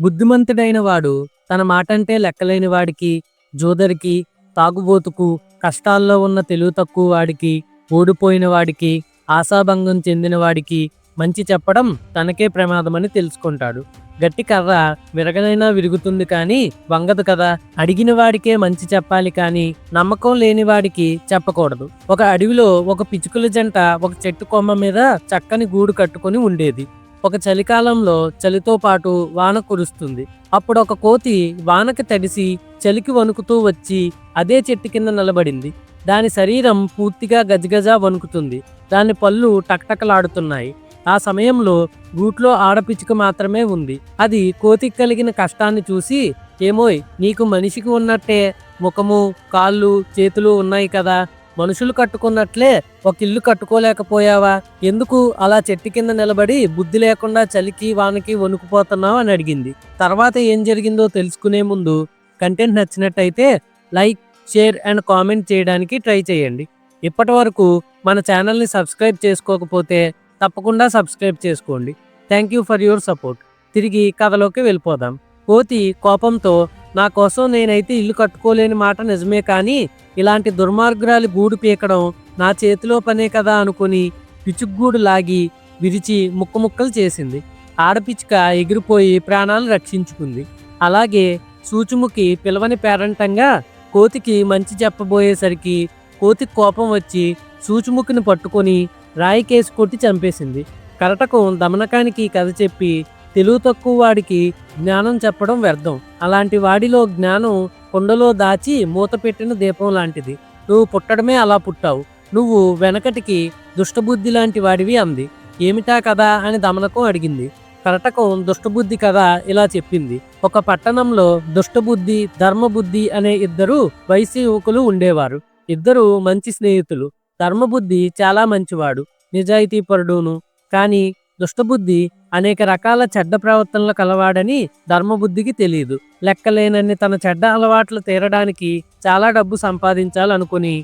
బుద్ధిమంతుడైన వాడు తన మాటంటే లెక్కలేని వాడికి జోదరికి తాగుబోతుకు కష్టాల్లో ఉన్న తెలివి తక్కువ వాడికి ఓడిపోయిన వాడికి ఆశాభంగం చెందిన వాడికి మంచి చెప్పడం తనకే ప్రమాదమని తెలుసుకుంటాడు. గట్టి కర్ర విరగనైనా విరుగుతుంది కానీ వంగదు కదా. అడిగిన వాడికే మంచి చెప్పాలి కానీ నమ్మకం లేని వాడికి చెప్పకూడదు. ఒక అడవిలో ఒక పిచుకుల జంట ఒక చెట్టు కొమ్మ మీద చక్కని గూడు కట్టుకొని ఉండేది. ఒక చలికాలంలో చలితో పాటు వాన కురుస్తుంది. అప్పుడు ఒక కోతి వానకి తడిసి చలికి వణుకుతూ వచ్చి అదే చెట్టు కింద నిలబడింది. దాని శరీరం పూర్తిగా గజగజ వణుకుతుంది. దాని పళ్ళు టక్టకలాడుతున్నాయి. ఆ సమయంలో గూట్లో ఆడపిచ్చుక మాత్రమే ఉంది. అది కోతికి కలిగిన కష్టాన్ని చూసి ఏమోయ్ నీకు మనిషికి ఉన్నట్టే. ముఖము కాళ్ళు చేతులు ఉన్నాయి కదా. మనుషులు కట్టుకున్నట్లే ఒక ఇల్లు కట్టుకోలేకపోయావా? ఎందుకు అలా చెట్టు కింద నిలబడి బుద్ధి లేకుండా చలికి వానకి వణుకుపోతున్నావు అని అడిగింది. తర్వాత ఏం జరిగిందో తెలుసుకునే ముందు కంటెంట్ నచ్చినట్టయితే లైక్ షేర్ అండ్ కామెంట్ చేయడానికి ట్రై చేయండి. ఇప్పటి వరకు మన ఛానల్ని సబ్స్క్రైబ్ చేసుకోకపోతే తప్పకుండా సబ్స్క్రైబ్ చేసుకోండి. Thank you for your support. తిరిగి కథలోకి వెళ్ళిపోదాం. కోతి కోపంతో నా కోసం నేనైతే ఇల్లు కట్టుకోలేని మాట నిజమే కానీ ఇలాంటి దుర్మార్గురాలి గూడు పీకడం నా చేతిలో పనే కదా అనుకుని పిచుగ్గూడు లాగి విరిచి ముక్క ముక్కలు చేసింది. ఆడపిచ్చుక ఎగిరిపోయి ప్రాణాలు రక్షించుకుంది. అలాగే సూచుముకి పిలవని పేరంటంగా కోతికి మంచి చెప్పబోయేసరికి కోతికి కోపం వచ్చి సూచుముఖిని పట్టుకొని రాయి కేసు కొట్టి చంపేసింది. కరటకం దమనకానికి కథ చెప్పి తెలుగు తక్కువ వాడికి జ్ఞానం చెప్పడం వ్యర్థం. అలాంటి వాడిలో జ్ఞానం కొండలో దాచి మూత పెట్టిన దీపం లాంటిది. నువ్వు పుట్టడమే అలా పుట్టావు. నువ్వు వెనకటికి దుష్టబుద్ధి లాంటి వాడివి అంది. ఏమిటా కదా అని దమనకం అడిగింది. కరటకం దుష్టబుద్ధి కదా ఇలా చెప్పింది. ఒక పట్టణంలో దుష్టబుద్ధి ధర్మబుద్ధి అనే ఇద్దరు వయసు యువకులు ఉండేవారు. ఇద్దరు మంచి స్నేహితులు. ధర్మబుద్ధి చాలా మంచివాడు. నిజాయితీపరుడును. కానీ దుష్టబుద్ధి అనేక రకాల చెడ్డ ప్రవర్తనలు కలవాడని ధర్మబుద్ధికి తెలియదు లెక్కలేనన్ని తన చెడ్డ అలవాట్లు తీరడానికి చాలా డబ్బు సంపాదించాలనుకుని